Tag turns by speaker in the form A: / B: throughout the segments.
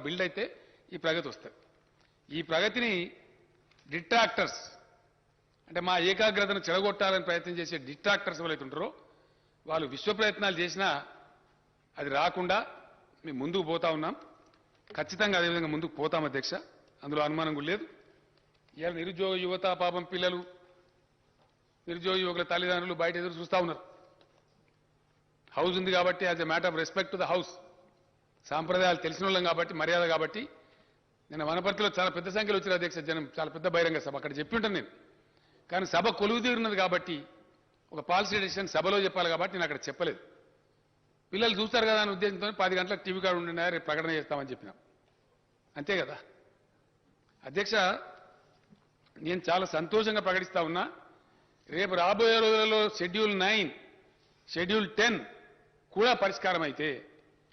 A: Build అయితే ఈ ప్రగతి వస్తుంది. ఈ ప్రగతిని డిట్రాక్టర్స్ అంటే మా ఏకాగ్రతను చెడగొట్టాలని ప్రయత్నం చేసే డిట్రాక్టర్స్ ఎవరైతే ఉంటారో వాళ్ళు విశ్వ ప్రయత్నాలు చేసినా అది రాకుండా మేము ముందుకు పోతా ఉన్నాం. ఖచ్చితంగా అదేవిధంగా ముందుకు పోతాం అధ్యక్ష. అందులో అనుమానం కూడా లేదు. ఇవాళ నిరుద్యోగ యువత పాపం పిల్లలు నిరుద్యోగ యువకుల తల్లిదండ్రులు బయట ఎదురు చూస్తూ ఉన్నారు. హౌస్ ఉంది కాబట్టి as a matter of respect to the house. సాంప్రదాయాలు తెలిసిన వాళ్ళం కాబట్టి మర్యాద కాబట్టి నేను వనపర్తిలో చాలా పెద్ద సంఖ్యలో వచ్చిన అధ్యక్ష జనం చాలా పెద్ద బహిరంగ సభ అక్కడ చెప్పి ఉంటాను నేను. కానీ సభ కొలువు కాబట్టి ఒక పాలసీ డెసిషన్ సభలో చెప్పాలి కాబట్టి నేను అక్కడ చెప్పలేదు. పిల్లలు చూస్తారు కదా అనే ఉద్దేశంతో పది గంటలకు టీవీ కార్డు ఉండినా రేపు ప్రకటన చేస్తామని చెప్పినాం. అంతే కదా? అధ్యక్ష నేను చాలా సంతోషంగా ప్రకటిస్తా ఉన్నా రేపు రాబోయే రోజులలో షెడ్యూల్ నైన్ షెడ్యూల్ టెన్ కూడా పరిష్కారం అయితే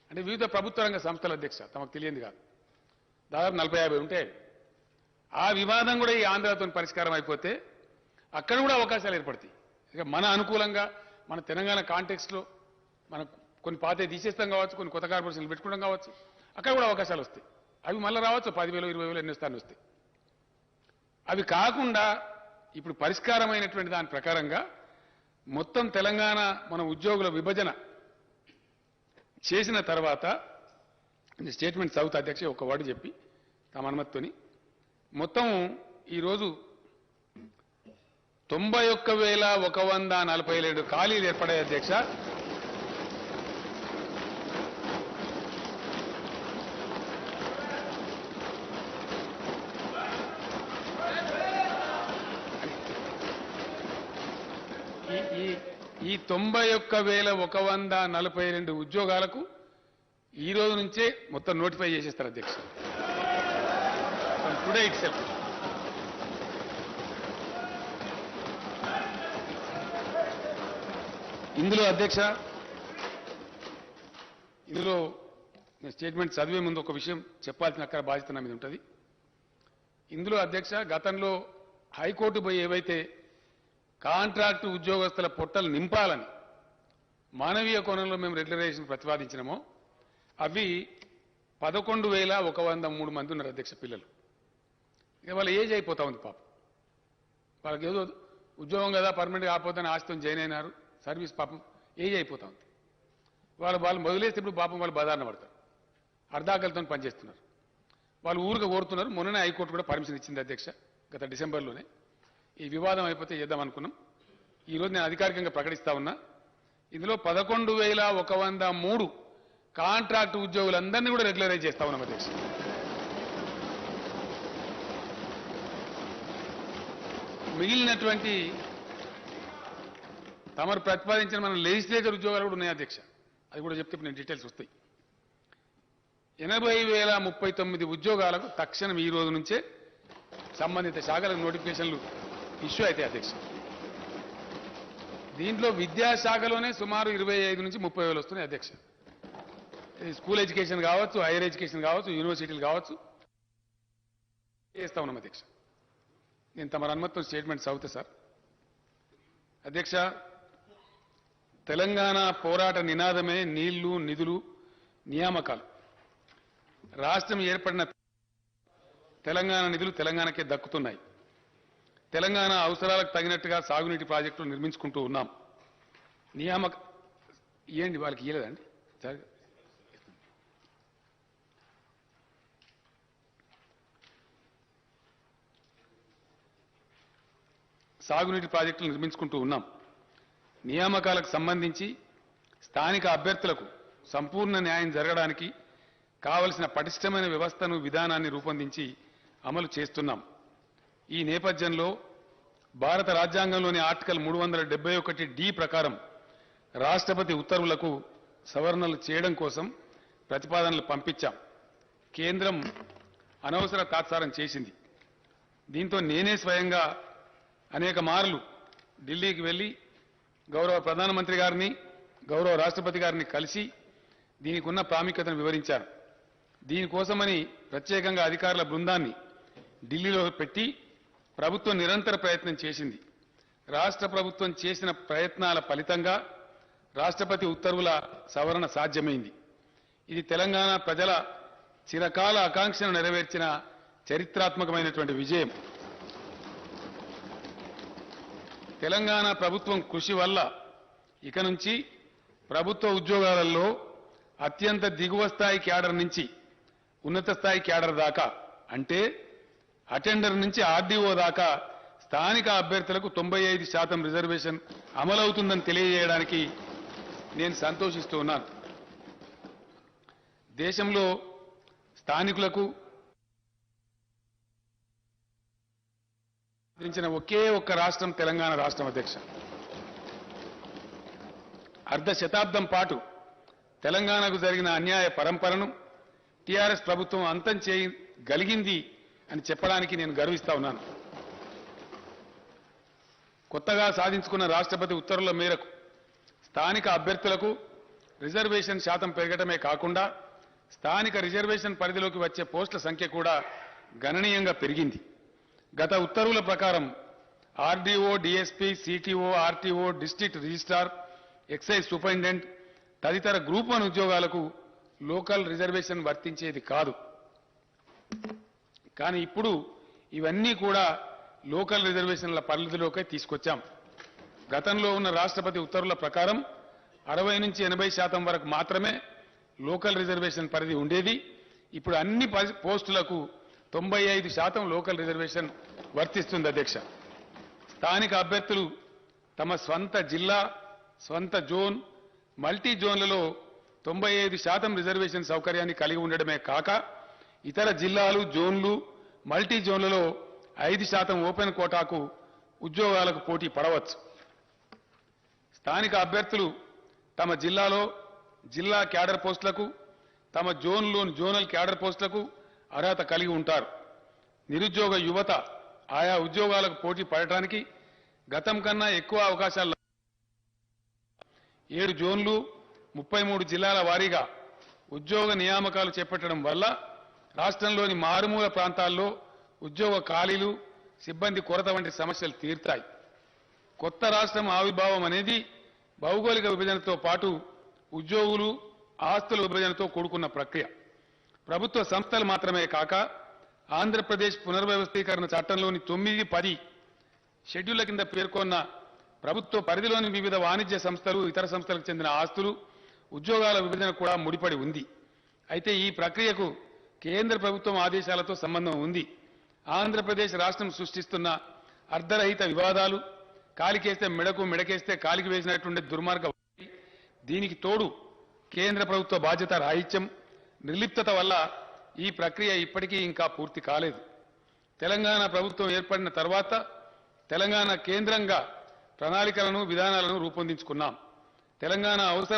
A: అంటే వివిధ ప్రభుత్వ రంగ సంస్థల అధ్యక్ష తమకు తెలియంది కాదు. దాదాపు నలభై యాభై ఉంటే ఆ వివాదం కూడా ఈ ఆంధ్రతో పరిష్కారం అయిపోతే అక్కడ కూడా అవకాశాలు ఏర్పడతాయి. ఇక మన అనుకూలంగా మన తెలంగాణ కాంటెక్స్ట్లో మన కొన్ని పాత తీసేస్తాం కావచ్చు కొన్ని కొత్త కార్పొరేషన్లు పెట్టుకోవడం కావచ్చు అక్కడ కూడా అవకాశాలు వస్తాయి. అవి మళ్ళీ రావచ్చు పదివేలు ఇరవై వేలు ఎన్ని స్థానం వస్తాయి. అవి కాకుండా ఇప్పుడు పరిష్కారమైనటువంటి దాని ప్రకారంగా మొత్తం తెలంగాణ మన ఉద్యోగుల విభజన చేసిన తర్వాత స్టేట్మెంట్ సౌత్ అధ్యక్ష ఒక వర్డ్ చెప్పి తమ అనుమతితోని. మొత్తం ఈరోజు తొంభై ఒక్క వేల ఒక వంద నలభై ఏడు ఖాళీలు ఏర్పడాయి అధ్యక్ష. ఈ- ఈ తొంభై ఒక్క వేల ఒక వంద నలభై రెండు ఉద్యోగాలకు ఈ రోజు నుంచే మొత్తం నోటిఫై చేసేస్తారు అధ్యక్ష టుడే ఇట్ ఇందులో అధ్యక్ష ఇందులో నేను స్టేట్మెంట్ చదివే ముందు ఒక విషయం చెప్పాల్సిన అక్కడ బాధ్యత నా మీద ఉంటుంది. ఇందులో అధ్యక్ష గతంలో హైకోర్టు పోయి ఏవైతే కాంట్రాక్టు ఉద్యోగస్తుల పొట్టలు నింపాలని మానవీయ కోణంలో మేము రెగ్యులరేషన్ ప్రతిపాదించినామో. అవి పదకొండు వేల ఒక వంద మూడు మంది ఉన్నారు అధ్యక్ష పిల్లలు. ఇక వాళ్ళ ఏజ్ అయిపోతా ఉంది పాపం. వాళ్ళకి ఏదో ఉద్యోగం కదా పర్మనెంట్ కాకపోతే ఆస్తితో జాయిన్ అయినారు. సర్వీస్ పాపం ఏజ్ అయిపోతా ఉంది. వాళ్ళు వాళ్ళు మొదలేస్తే ఇప్పుడు పాపం వాళ్ళు బదారణ పడతారు. అర్ధాకలతో పనిచేస్తున్నారు. వాళ్ళు ఊరుగా కోరుతున్నారు. మొన్ననే హైకోర్టు కూడా పర్మిషన్ ఇచ్చింది అధ్యక్ష గత డిసెంబర్లోనే. ఈ వివాదం అయిపోతే చేద్దాం అనుకున్నాం. ఈరోజు నేను అధికారికంగా ప్రకటిస్తా ఉన్నా. ఇందులో పదకొండు వేల ఒక వంద మూడు కాంట్రాక్ట్ ఉద్యోగులందరినీ కూడా రెగ్యులరైజ్ చేస్తా ఉన్నాం అధ్యక్ష. మిగిలినటువంటి తమరు ప్రతిపాదించిన మన లెజిస్లేటర్ ఉద్యోగాలు కూడా ఉన్నాయి అధ్యక్ష. అది కూడా చెప్తే నేను డీటెయిల్స్ వస్తాయి. ఎనభై వేల ముప్పై తొమ్మిది ఉద్యోగాలకు తక్షణం ఈ రోజు నుంచే సంబంధిత శాఖలకు నోటిఫికేషన్లు ఇష్యూ అయితే అధ్యక్ష. దీంట్లో విద్యాశాఖలోనే సుమారు ఇరవై ఐదు నుంచి ముప్పై వేలు వస్తున్నాయి అధ్యక్ష. స్కూల్ ఎడ్యుకేషన్ కావచ్చు హైయర్ ఎడ్యుకేషన్ కావచ్చు యూనివర్సిటీలు కావచ్చు చేస్తా ఉన్నాం అధ్యక్ష. నేను తమ అనుమతితో స్టేట్మెంట్ చదువుతా సార్. అధ్యక్ష తెలంగాణ పోరాట నినాదమే నీళ్ళు నిధులు నియామకాలు. రాష్ట్రం ఏర్పడిన తెలంగాణ నిధులు తెలంగాణకే దక్కుతున్నాయి. తెలంగాణ అవసరాలకు తగినట్టుగా సాగునీటి ప్రాజెక్టులు నిర్మించుకుంటూ ఉన్నాం. నియామక ఏంటి వాళ్ళకి ఇయ్యలేదండి సాగునీటి ప్రాజెక్టులు నిర్మించుకుంటూ ఉన్నాం. నియామకాలకు సంబంధించి స్థానిక అభ్యర్థులకు సంపూర్ణ న్యాయం జరగడానికి కావలసిన పటిష్టమైన వ్యవస్థను విధానాన్ని రూపొందించి అమలు చేస్తున్నాం. ఈ నేపథ్యంలో భారత రాజ్యాంగంలోని ఆర్టికల్ మూడు వందల డెబ్బై ఒకటి డి ప్రకారం రాష్ట్రపతి ఉత్తర్వులకు సవరణలు చేయడం కోసం ప్రతిపాదనలు పంపించాం. కేంద్రం అనవసర తాత్సారం చేసింది. దీంతో నేనే స్వయంగా అనేక మార్లు ఢిల్లీకి వెళ్ళి గౌరవ ప్రధానమంత్రి గారిని గౌరవ రాష్ట్రపతి గారిని కలిసి దీనికి ఉన్న ప్రాముఖ్యతను వివరించారు దీనికోసమని ప్రత్యేకంగా అధికారుల బృందాన్ని ఢిల్లీలో పెట్టి ప్రభుత్వం నిరంతర ప్రయత్నం చేసింది. రాష్ట్ర ప్రభుత్వం చేసిన ప్రయత్నాల ఫలితంగా రాష్ట్రపతి ఉత్తర్వుల సవరణ సాధ్యమైంది. ఇది తెలంగాణ ప్రజల చిరకాల ఆకాంక్షను నెరవేర్చిన చరిత్రాత్మకమైనటువంటి విజయం. తెలంగాణ ప్రభుత్వం కృషి వల్ల ఇక నుంచి ప్రభుత్వ ఉద్యోగాలలో అత్యంత దిగువ స్థాయి క్యాడర్ నుంచి ఉన్నత స్థాయి క్యాడర్ దాకా అంటే అటెండర్ నుంచి ఆర్డీఓ దాకా స్థానిక అభ్యర్థులకు తొంభై ఐదు శాతం రిజర్వేషన్ అమలవుతుందని తెలియజేయడానికి నేను సంతోషిస్తూ ఉన్నాను. దేశంలో స్థానికులకు అందించిన ఒకే ఒక్క రాష్ట్రం తెలంగాణ రాష్ట్రం అధ్యక్ష. అర్ధ శతాబ్దం పాటు తెలంగాణకు జరిగిన అన్యాయ పరంపరను టీఆర్ఎస్ ప్రభుత్వం అంతం చేయగలిగింది అని చెప్పడానికి నేను గర్విస్తా ఉన్నాను. కొత్తగా సాధించుకున్న రాష్ట్రపతి ఉత్తర్వుల మేరకు స్థానిక అభ్యర్థులకు రిజర్వేషన్ శాతం పెరగటమే కాకుండా స్థానిక రిజర్వేషన్ పరిధిలోకి వచ్చే పోస్టుల సంఖ్య కూడా గణనీయంగా పెరిగింది. గత ఉత్తర్వుల ప్రకారం RDO DSP CTO RTO district registrar excise superintendent తదితర గ్రూప్ వన్ ఉద్యోగాలకు లోకల్ రిజర్వేషన్ వర్తించేది కాదు. కానీ ఇప్పుడు ఇవన్నీ కూడా లోకల్ రిజర్వేషన్ల పరిధిలోకి తీసుకొచ్చాం. గతంలో ఉన్న రాష్ట్రపతి ఉత్తర్వుల ప్రకారం అరవై నుంచి ఎనభై శాతం వరకు మాత్రమే లోకల్ రిజర్వేషన్ పరిధి ఉండేది. ఇప్పుడు అన్ని ప- పోస్టులకు తొంభై ఐదు శాతం లోకల్ రిజర్వేషన్ వర్తిస్తుంది అధ్యక్ష. స్థానిక అభ్యర్థులు తమ స్వంత జిల్లా స్వంత జోన్ మల్టీ జోన్లలో తొంభై ఐదు శాతం రిజర్వేషన్ సౌకర్యాన్ని కలిగి ఉండడమే కాక ఇతర జిల్లాలు జోన్లు మల్టీ జోన్లలో ఐదు శాతం ఓపెన్ కోటాకు ఉద్యోగాలకు పోటీ పడవచ్చు. స్థానిక అభ్యర్థులు తమ జిల్లాలో జిల్లా క్యాడర్ పోస్టులకు తమ జోన్లోని జోనల్ క్యాడర్ పోస్టులకు అర్హత కలిగి ఉంటారు. నిరుద్యోగ యువత ఆయా ఉద్యోగాలకు పోటీ పడటానికి గతం కన్నా ఎక్కువ అవకాశాలు ఏడు జోన్లు ముప్పై మూడు జిల్లాల వారీగా ఉద్యోగ నియామకాలు చేపట్టడం వల్ల రాష్ట్రంలోని మారుమూల ప్రాంతాల్లో ఉద్యోగ ఖాళీలు సిబ్బంది కొరత వంటి సమస్యలు తీరుతాయి. కొత్త రాష్ట్రం ఆవిర్భావం అనేది భౌగోళిక విభజనతో పాటు ఉద్యోగులు ఆస్తుల విభజనతో కూడుకున్న ప్రక్రియ. ప్రభుత్వ సంస్థలు మాత్రమే కాక ఆంధ్రప్రదేశ్ పునర్వ్యవస్థీకరణ చట్టంలోని తొమ్మిది పది షెడ్యూళ్ళ కింద పేర్కొన్న ప్రభుత్వ పరిధిలోని వివిధ వాణిజ్య సంస్థలు ఇతర సంస్థలకు చెందిన ఆస్తులు ఉద్యోగాల విభజన కూడా ముడిపడి ఉంది. అయితే ఈ ప్రక్రియకు కేంద్ర ప్రభుత్వం ఆదేశాలతో సంబంధం ఉంది. ఆంధ్రప్రదేశ్ రాష్ట్రం సృష్టిస్తున్న అర్ధరహిత వివాదాలు కాలికేస్తే మెడకు మెడకేస్తే కాలికి వేసినటువంటి దుర్మార్గ దీనికి తోడు కేంద్ర ప్రభుత్వ బాధ్యత రాహిత్యం. నిర్లిప్తత వల్ల ఈ ప్రక్రియ ఇప్పటికీ ఇంకా పూర్తి కాలేదు. తెలంగాణ ప్రభుత్వం ఏర్పడిన తర్వాత తెలంగాణ కేంద్రంగా ప్రణాళికలను విధానాలను రూపొందించుకున్నాం. తెలంగాణ అవసరం